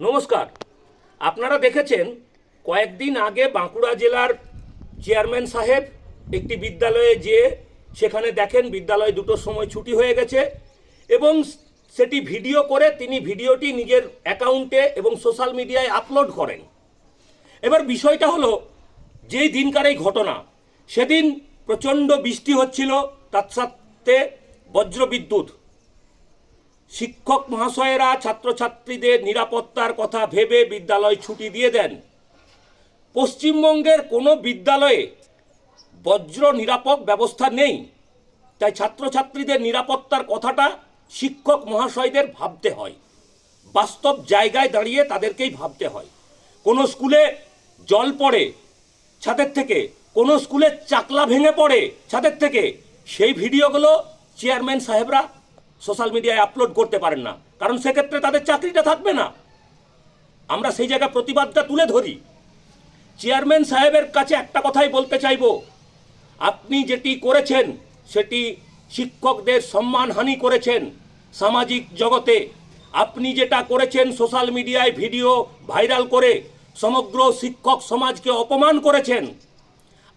নমস্কার। আপনারা দেখেছেন, কয়েকদিন আগে বাঁকুড়া জেলার চেয়ারম্যান সাহেব একটি বিদ্যালয়ে যেয়ে সেখানে দেখেন বিদ্যালয় দুটোর সময় ছুটি হয়ে গেছে এবং সেটি ভিডিও করে তিনি ভিডিওটি নিজের অ্যাকাউন্টে এবং সোশ্যাল মিডিয়ায় আপলোড করেন। এবার বিষয়টা হলো, যেই দিনকার এই ঘটনা, সেদিন প্রচণ্ড বৃষ্টি হচ্ছিল, তার সাথে বজ্রবিদ্যুৎ। শিক্ষক মহাশয়েরা ছাত্রছাত্রীদের নিরাপত্তার কথা ভেবে বিদ্যালয় ছুটি দিয়ে দেন। পশ্চিমবঙ্গের কোনো বিদ্যালয়ে বজ্র নিরাপক ব্যবস্থা নেই। তাই ছাত্রছাত্রীদের নিরাপত্তার কথাটা শিক্ষক মহাশয়দের ভাবতে হয়। বাস্তব জায়গায় দাঁড়িয়ে তাদেরকেই ভাবতে হয়। কোনো স্কুলে জল পড়ে, ছাদের থেকে। কোনো স্কুলে চাকলা ভেঙে পড়ে, ছাদের থেকে। সেই ভিডিওগুলো চেয়ারম্যান সাহেবরা সোশ্যাল মিডিয়ায় আপলোড করতে পারেন না। কারণ সেক্ষেত্রে তাদের চাকরিটা থাকবে না। আমরা সেই জায়গায় প্রতিবাদটা তুলে ধরি। চেয়ারম্যান সাহেবের কাছে একটা কথাই বলতে চাইব। আপনি যেটি করেছেন, সেটি শিক্ষকদের সম্মানহানি করেছেন সামাজিক জগতে। আপনি যেটা করেছেন, সোশ্যাল মিডিয়ায় ভিডিও ভাইরাল করে সমগ্র শিক্ষক সমাজকে অপমান করেছেন।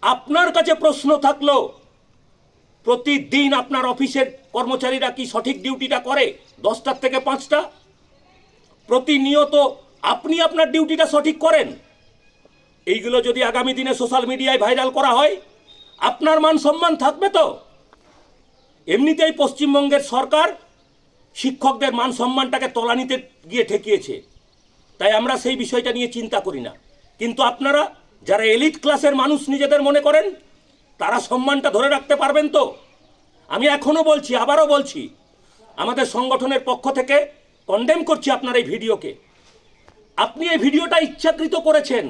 আপনার কাছে প্রশ্ন থাকল প্রতিদিন আপনার অফিসের কর্মচারীরা কি সঠিক ডিউটিটা করে? দশটার থেকে পাঁচটা? প্রতিনিয়ত আপনি আপনার ডিউটিটা সঠিক করেন। এইগুলো যদি আগামী দিনে সোশ্যাল মিডিয়ায় ভাইরাল করা হয়, আপনার মান সম্মান থাকবে তো? এমনিতেই পশ্চিমবঙ্গের সরকার শিক্ষকদের মান সম্মানটাকে তলানিতে গিয়ে ঠেকিয়েছে। তাই আমরা সেই বিষয়টা নিয়ে চিন্তা করি না। কিন্তু আপনারা যারা এলিট ক্লাসের মানুষ নিজেদের মনে করেন তারা সম্মানটা ধরে রাখতে পারবেন তো? আমি এখনও বলছি, আবারও বলছি, আমাদের সংগঠনের পক্ষ থেকে কন্ডেম করছি আপনার এই ভিডিওকে। আপনি এই ভিডিওটা ইচ্ছাকৃত করেছেন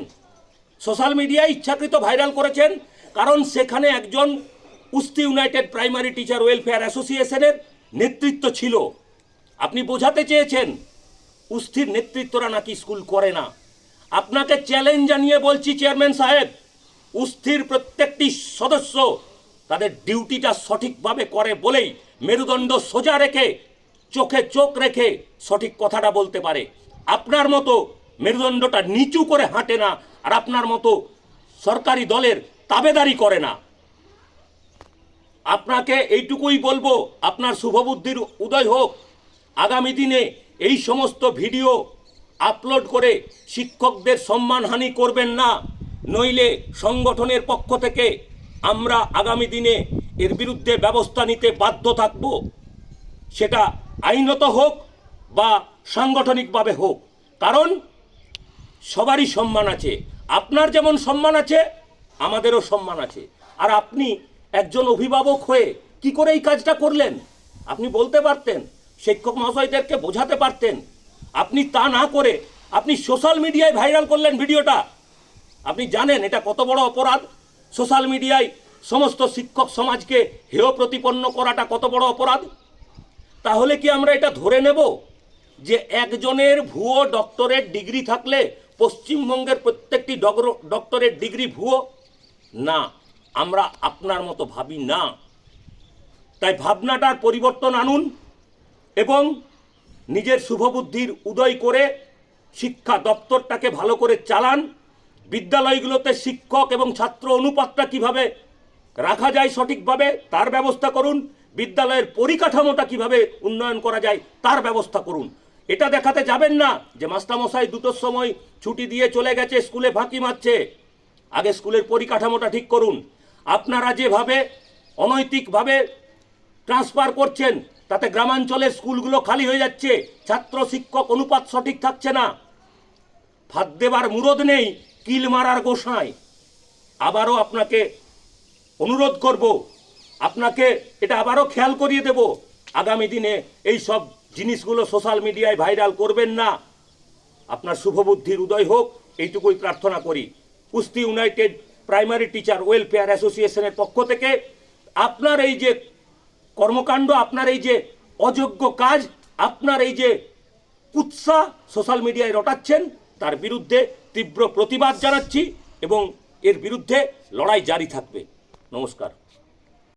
সোশ্যাল মিডিয়ায় ইচ্ছাকৃত ভাইরাল করেছেন, কারণ সেখানে একজন Usti united primary teacher welfare অ্যাসোসিয়েশনের নেতৃত্ব ছিল। আপনি বোঝাতে চেয়েছেন উস্থির নেতৃত্বরা নাকি স্কুল করে না। আপনাকে চ্যালেঞ্জ জানিয়ে বলছি চেয়ারম্যান সাহেব উস্থির প্রত্যেকটি সদস্য তাদের ডিউটিটা সঠিকভাবে করে বলেই মেরুদণ্ড সোজা রেখে, চোখে চোখ রেখে সঠিক কথাটা বলতে পারে। আপনার মতো মেরুদণ্ডটা নিচু করে হাঁটে না আর আপনার মতো সরকারি দলের তাবেদারি করে না। আপনাকে এইটুকুই বলব, আপনার শুভবুদ্ধির উদয় হোক। আগামী দিনে এই সমস্ত ভিডিও আপলোড করে শিক্ষকদের সম্মানহানি করবেন না। নইলে সংগঠনের পক্ষ থেকে আমরা আগামী দিনে এর বিরুদ্ধে ব্যবস্থা নিতে বাধ্য থাকব। সেটা আইনত হোক বা সাংগঠনিকভাবে হোক। কারণ সবারই সম্মান আছে। আপনার যেমন সম্মান আছে, আমাদেরও সম্মান আছে। আর আপনি একজন অভিভাবক হয়ে কি করে এই কাজটা করলেন? আপনি বলতে পারতেন, শিক্ষক মহাশয়দেরকে বোঝাতে পারতেন। আপনি তা না করে আপনি সোশ্যাল মিডিয়ায় ভাইরাল করলেন ভিডিওটা। আপনি জানেন এটা কত বড় অপরাধ? সোশ্যাল মিডিয়ায় সমস্ত শিক্ষক সমাজকে হেয় প্রতিপন্ন করাটা কত বড় অপরাধ? তাহলে কি আমরা এটা ধরে নেব যে একজনের ভুয়ো ডক্টরেট ডিগ্রি থাকলে পশ্চিমবঙ্গের প্রত্যেকটি ডক্টরেট ডিগ্রি ভুয়ো? না, আমরা আপনার মতো ভাবি না। তাই ভাবনাটার পরিবর্তন আনুন এবং নিজের শুভবুদ্ধির উদয় করে শিক্ষা দপ্তরটাকে ভালো করে চালান। বিদ্যালয়গুলোতে শিক্ষক এবং ছাত্র অনুপাতটা কীভাবে রাখা যায় সঠিকভাবে, তার ব্যবস্থা করুন। বিদ্যালয়ের পরিকাঠামোটা কীভাবে উন্নয়ন করা যায়, তার ব্যবস্থা করুন। এটা দেখাতে যাবেন না যে মাস্টারমশাই দুটোর সময় ছুটি দিয়ে চলে গেছে, স্কুলে ফাঁকি মারছে। আগে স্কুলের পরিকাঠামোটা ঠিক করুন। আপনারা যেভাবে অনৈতিকভাবে ট্রান্সফার করছেন, তাতে গ্রামাঞ্চলের স্কুলগুলো খালি হয়ে যাচ্ছে, ছাত্র, শিক্ষক অনুপাত সঠিক থাকছে না। ভাত দেবার মুরদ নেই কিল মারার গোসায় আবারও আপনাকে অনুরোধ করব, আপনাকে এটা আবারও খেয়াল করিয়ে দেব। আগামী দিনে এই সব জিনিসগুলো সোশ্যাল মিডিয়ায় ভাইরাল করবেন না। আপনার শুভবুদ্ধির উদয় হোক, এইটুকুই প্রার্থনা করি। কুস্তি ইউনাইটেড প্রাইমারি টিচার ওয়েলফেয়ার অ্যাসোসিয়েশনের পক্ষ থেকে আপনার এই যে কর্মকাণ্ড, আপনার এই যে অযোগ্য কাজ, আপনার এই যে কুৎসা সোশ্যাল মিডিয়ায় রটাচ্ছেন, তার বিরুদ্ধে তীব্র প্রতিবাদ জানাচ্ছি এবং এর বিরুদ্ধে লড়াই জারি থাকবে। নমস্কার।